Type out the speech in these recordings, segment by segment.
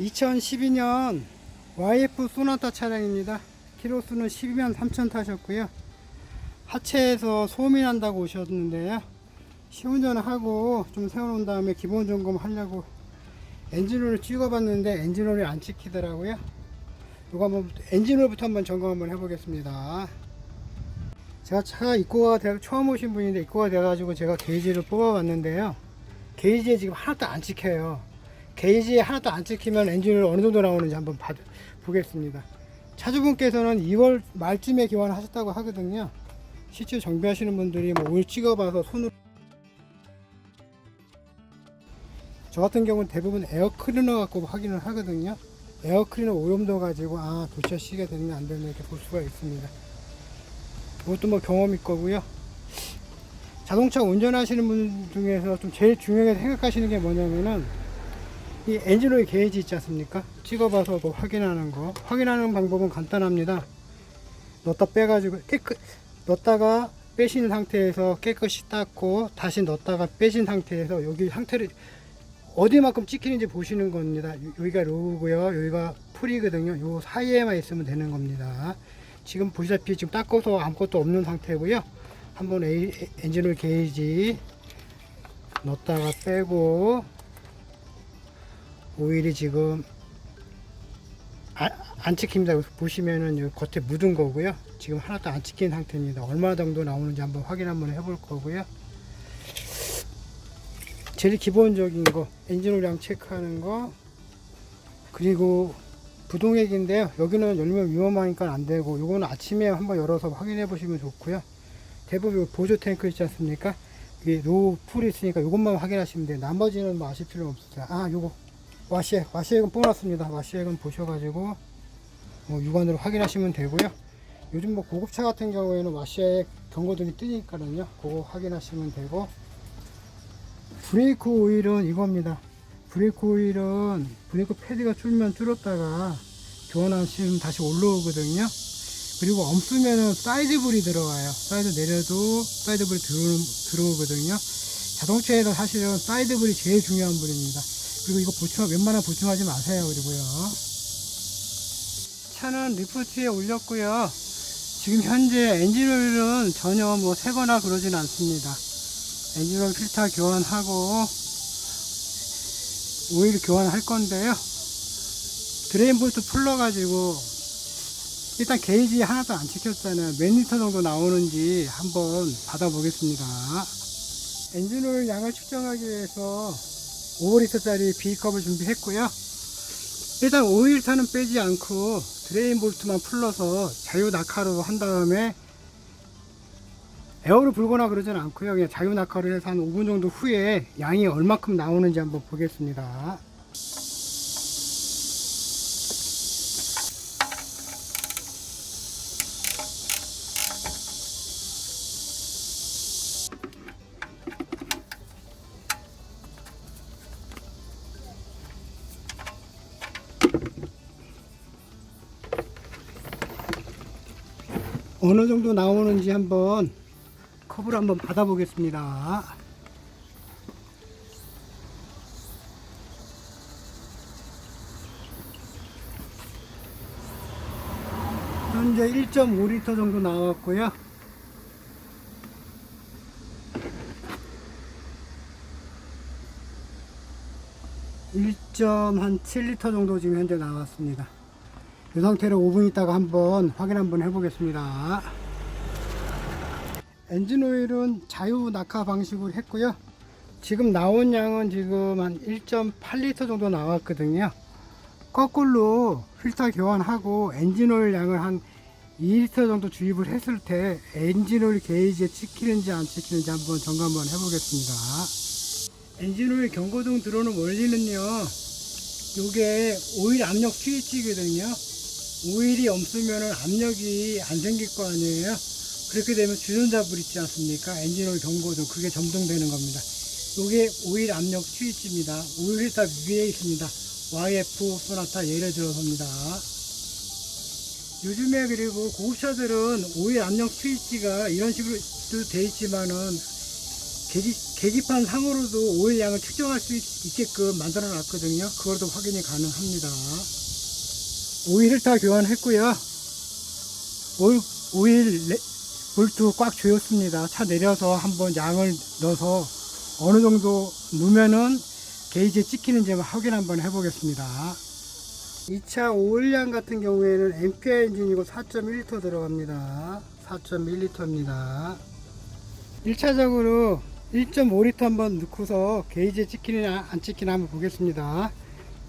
2012년 YF 소나타 차량입니다. 키로수는 12만 3천 타셨고요. 하체에서 소음이 난다고 오셨는데요. 시운전을 하고 좀 세워놓은 다음에 기본 점검 하려고 엔진오일을 찍어봤는데 엔진오일이 안 찍히더라고요. 이거 한번 엔진오일부터 한번 점검 한번 해보겠습니다. 제가 차가 입고가 돼, 처음 오신 분인데 입고가 돼가지고 제가 게이지를 뽑아봤는데요. 게이지에 지금 하나도 안 찍혀요. 게이지에 하나도 안 찍히면 엔진을 어느 정도 나오는지 한번 봐, 보겠습니다. 차주분께서는 2월 말쯤에 교환하셨다고 하거든요. 실제 정비하시는 분들이 뭐 오일 찍어봐서 손으로 저 같은 경우는 대부분 에어 클리너 갖고 확인을 하거든요. 에어 클리너 오염도 가지고 아 교체 시기가 됐나 안 됐나 이렇게 볼 수가 있습니다. 이것도 뭐 경험일 거고요. 자동차 운전하시는 분 중에서 좀 제일 중요하게 생각하시는 게 뭐냐면은 이 엔진오일 게이지 있지 않습니까? 찍어봐서 뭐 확인하는 거. 확인하는 방법은 간단합니다. 넣었다 빼가지고 깨끗 넣었다가 빼신 상태에서 깨끗이 닦고 다시 넣었다가 빼신 상태에서 여기 상태를 어디만큼 찍히는지 보시는 겁니다. 요- 여기가 로우고요. 여기가 풀이거든요. 요 사이에만 있으면 되는 겁니다. 지금 보시다시피 지금 닦아서 아무것도 없는 상태고요. 한번 엔진오일 게이지 넣었다가 빼고 오일이 지금 아, 안 찍힙니다. 여기서 보시면은 겉에 묻은 거고요. 지금 하나도 안 찍힌 상태입니다. 얼마 정도 나오는지 한번 확인 한번 해볼 거고요. 제일 기본적인 거 엔진오일량 체크하는 거 그리고 부동액인데요. 여기는 열면 위험하니까 안 되고 요거는 아침에 한번 열어서 확인해 보시면 좋고요. 대부분 보조 탱크 있지 않습니까? 이게 로우 풀이 있으니까 요것만 확인하시면 돼요. 나머지는 뭐 아실 필요 없어요. 아 요거 와시액 와시액은 뽑았습니다. 와시액은 보셔가지고 뭐 육안으로 확인하시면 되고요. 요즘 뭐 고급차 같은 경우에는 와시액 경고등이 뜨니까는요. 그거 확인하시면 되고 브레이크 오일은 이겁니다. 브레이크 오일은 브레이크 패드가 줄면 줄었다가 교환하시면 다시 올라오거든요. 그리고 없으면은 사이드 불이 들어와요. 사이드 내려도 사이드 불이 들어오, 들어오거든요. 자동차에서 사실은 사이드 불이 제일 중요한 불입니다. 그리고 이거 보충, 웬만하면 보충하지 마세요. 그리고요. 차는 리프트에 올렸고요. 지금 현재 엔진오일은 전혀 뭐 새거나 그러진 않습니다. 엔진오일 필터 교환하고 오일 교환할 건데요. 드레인 볼트 풀러 가지고 일단 게이지 하나도 안 찍혔잖아요. 몇 리터 정도 나오는지 한번 받아 보겠습니다. 엔진오일 양을 측정하기 위해서 5리터짜리 B컵을 준비했고요. 일단 오일탄은 빼지 않고 드레인 볼트만 풀러서 자유 낙하로 한 다음에 에어를 불거나 그러진 않고요. 그냥 자유 낙하를 해서 한 5분 정도 후에 양이 얼마큼 나오는지 한번 보겠습니다. 어느 정도 나오는지 한번 컵을 한번 받아 보겠습니다. 현재 1.5리터 정도 나왔고요. 한 7리터 정도 지금 현재 나왔습니다. 이 상태로 5분 있다가 한번 확인 한번 해보겠습니다. 엔진 오일은 자유 낙하 방식으로 했고요. 지금 나온 양은 지금 한 1.8리터 정도 나왔거든요. 거꾸로 필터 교환하고 엔진 오일 양을 한 2리터 정도 주입을 했을 때 엔진 오일 게이지에 찍히는지 안 찍히는지 한번 점검 한번 해보겠습니다. 엔진 오일 경고등 들어오는 원리는요. 요게 오일 압력 스위치거든요. 오일이 없으면 압력이 안 생길 거 아니에요. 그렇게 되면 주전자불 있지 않습니까? 엔진오일 경고등 그게 점등되는 겁니다. 요게 오일 압력 스위치입니다. 오일 회사 위에 있습니다. YF 소나타 예를 들어서입니다. 요즘에 그리고 고급차들은 오일 압력 스위치가 이런 식으로 돼 있지만은 게이지, 계기판 상으로도 오일 양을 측정할 수 있- 있게끔 만들어 놨거든요. 그걸도 확인이 가능합니다. 오일을 다 교환했고요. 오일, 오일 레- 볼트 꽉 조였습니다. 차 내려서 한번 양을 넣어서 어느 정도 넣으면은 게이지에 찍히는지 확인 한번 해보겠습니다. 이차 오일량 같은 경우에는 엠피아 엔진이고 4.1리터 들어갑니다. 4.1리터입니다. 1차적으로 1.5리터 한번 넣고서 게이지에 찍히느냐 안 찍히나 한번 보겠습니다.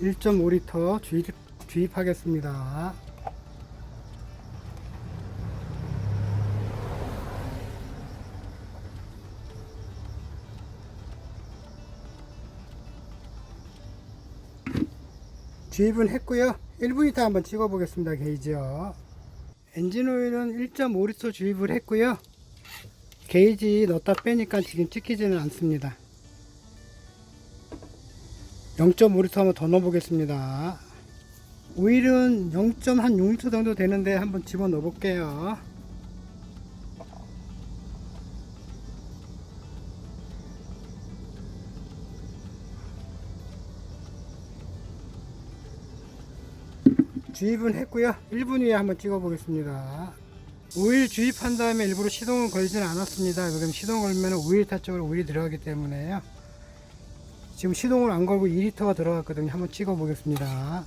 1.5리터 주입, 주입하겠습니다. 주입은 했고요. 1분 있다 한번 찍어 보겠습니다. 게이지요. 엔진 오일은 1.5리터 주입을 했고요. 게이지 넣었다 빼니까 지금 찍히지는 않습니다. 0.5리터 한번 더 넣어 보겠습니다. 오일은 0.6리터 정도 되는데 한번 집어 넣어 볼게요. 주입은 했고요. 1분 후에 한번 찍어 보겠습니다. 오일 주입한 다음에 일부러 시동을 걸지는 않았습니다. 왜냐면 시동 걸면 5리터 쪽으로 오일이 들어가기 때문에요. 지금 시동을 안 걸고 2리터가 들어갔거든요. 한번 찍어 보겠습니다.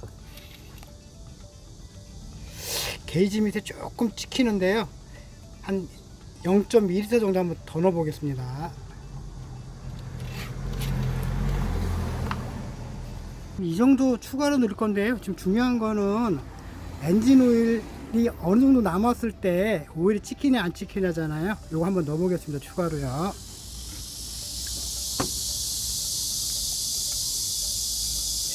게이지 밑에 조금 찍히는데요. 한 0.2리터 정도 한번 더 넣어 보겠습니다. 이 정도 추가로 넣을 건데요. 지금 중요한 거는 엔진 오일이 어느 정도 남았을 때 오일이 찍히냐 안 찍히냐잖아요. 요거 한번 넣어 보겠습니다. 추가로요.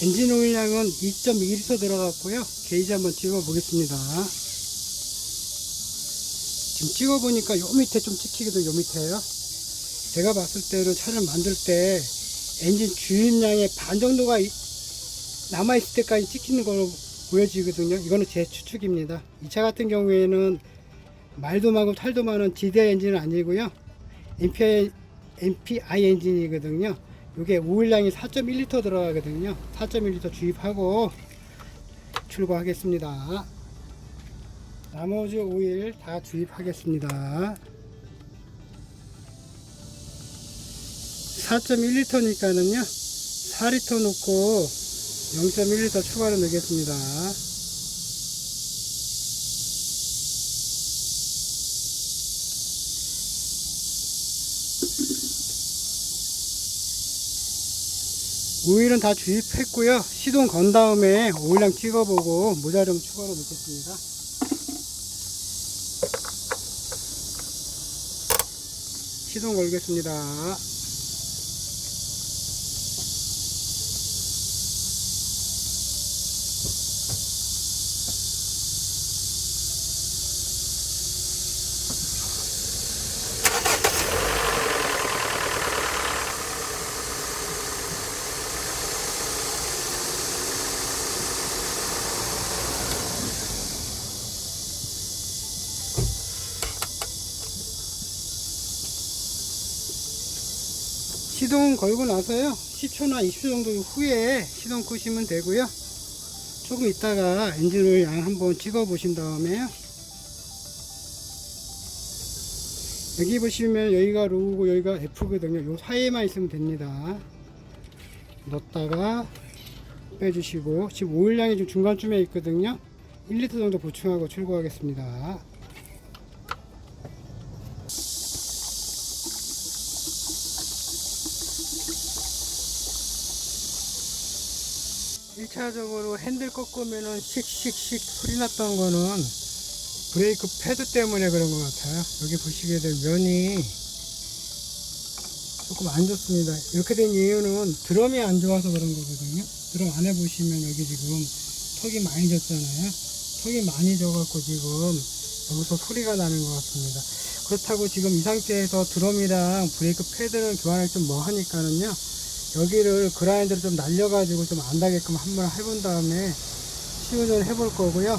엔진 오일 양은 2.2리터 들어갔고요. 게이지 한번 찍어 보겠습니다. 지금 찍어 보니까 요 밑에 좀 찍히기도 요 밑에요. 제가 봤을 때는 차를 만들 때 엔진 주입량의 반 정도가 이- 남아있을 때까지 찍히는 걸로 보여지거든요. 이거는 제 추측입니다. 이 차 같은 경우에는 말도 많고 탈도 많은 GDI 엔진은 아니고요. MPI, MPI 엔진이거든요. 이게 오일량이 4.1리터 들어가거든요. 4.1리터 주입하고 출고하겠습니다. 나머지 오일 다 주입하겠습니다. 4.1리터니까는요. 4리터 넣고 0.1리터 추가로 넣겠습니다. 오일은 다 주입했고요. 시동 건 다음에 오일량 찍어보고 모자 좀 추가로 넣겠습니다. 시동 걸겠습니다. 시동 걸고 나서요. 10초나 20초 정도 후에 시동 끄시면 되고요. 조금 있다가 엔진오일 양 한번 찍어 보신 다음에요. 여기 보시면 여기가 로우고 여기가 F거든요. 요 사이에만 있으면 됩니다. 넣었다가 빼주시고 지금 오일량이 좀 중간쯤에 있거든요. 1리터 정도 보충하고 출고하겠습니다 1차적으로 핸들 꺾으면은 씩씩씩 소리 났던 거는 브레이크 패드 때문에 그런 것 같아요. 여기 보시게 될 면이 조금 안 좋습니다. 이렇게 된 이유는 드럼이 안 좋아서 그런 거거든요. 드럼 안에 보시면 여기 지금 턱이 많이 졌잖아요. 턱이 많이 져갖고 지금 여기서 소리가 나는 것 같습니다. 그렇다고 지금 이 상태에서 드럼이랑 브레이크 패드는 교환을 좀 뭐 하니까는요. 여기를 그라인드를 좀 날려가지고 좀 안 닿게끔 한번 해본 다음에 시운전 해볼 거고요.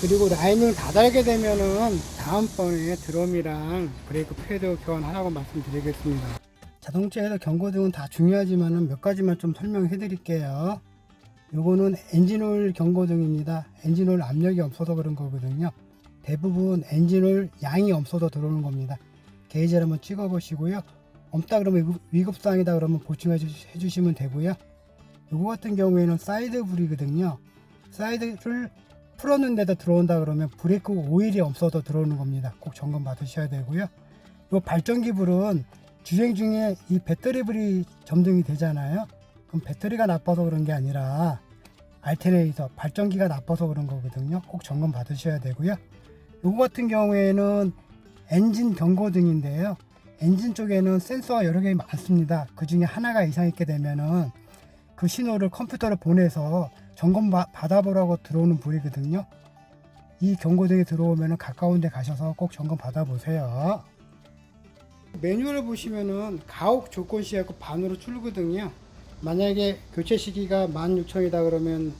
그리고 라이닝 다 달게 되면은 다음번에 드럼이랑 브레이크 패드 교환하라고 말씀드리겠습니다. 자동차에서 경고등은 다 중요하지만은 몇 가지만 좀 설명해 드릴게요. 요거는 엔진오일 경고등입니다. 엔진오일 압력이 없어서 그런 거거든요. 대부분 엔진오일 양이 없어서 들어오는 겁니다. 게이지를 한번 찍어 보시고요. 없다 그러면 위급- 위급사항이다 그러면 보충해 주- 해주시면 되고요. 요거 같은 경우에는 사이드 불이거든요. 사이드를 풀었는데도 들어온다 그러면 브레이크 오일이 없어서 들어오는 겁니다. 꼭 점검 받으셔야 되고요. 요 발전기 불은 주행 중에 이 배터리 불이 점등이 되잖아요. 그럼 배터리가 나빠서 그런 게 아니라 알테네이터 발전기가 나빠서 그런 거거든요. 꼭 점검 받으셔야 되고요. 요거 같은 경우에는 엔진 경고등인데요. 엔진 쪽에는 센서가 여러 개 많습니다. 그 중에 하나가 이상 있게 되면은 그 신호를 컴퓨터로 보내서 점검 바- 받아보라고 들어오는 불이거든요. 이 경고등이 들어오면 가까운 데 가셔서 꼭 점검 받아보세요. 매뉴얼을 보시면은 가옥 조건 시하고 반으로 줄거든요. 만약에 교체 시기가 16,000이다 그러면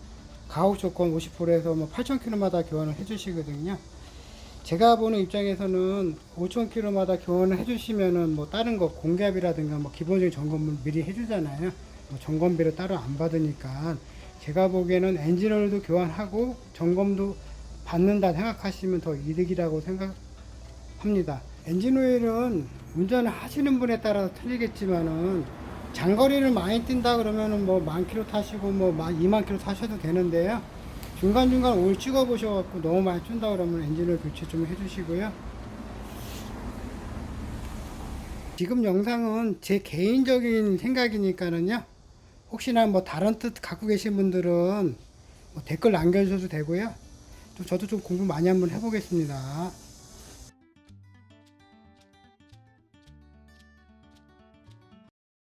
가옥 조건 50%에서 뭐 8,000km마다 교환을 해주시거든요. 제가 보는 입장에서는 5,000km마다 교환을 해주시면은 뭐 다른 거 공기압이라든가 뭐 기본적인 점검을 미리 해주잖아요. 뭐 점검비를 따로 안 받으니까 제가 보기에는 엔진오일도 교환하고 점검도 받는다 생각하시면 더 이득이라고 생각합니다. 엔진오일은 운전을 하시는 분에 따라서 틀리겠지만은 장거리를 많이 뛴다 그러면은 뭐 만 킬로 타시고 뭐 만, 2만 킬로 타셔도 되는데요. 중간중간 오일 찍어 보셔갖고 너무 많이 뛴다 그러면 엔진오일 교체 좀 해주시고요. 지금 영상은 제 개인적인 생각이니까는요. 혹시나 뭐 다른 뜻 갖고 계신 분들은 뭐 댓글 남겨주셔도 되고요. 좀 저도 좀 공부 많이 한번 해보겠습니다.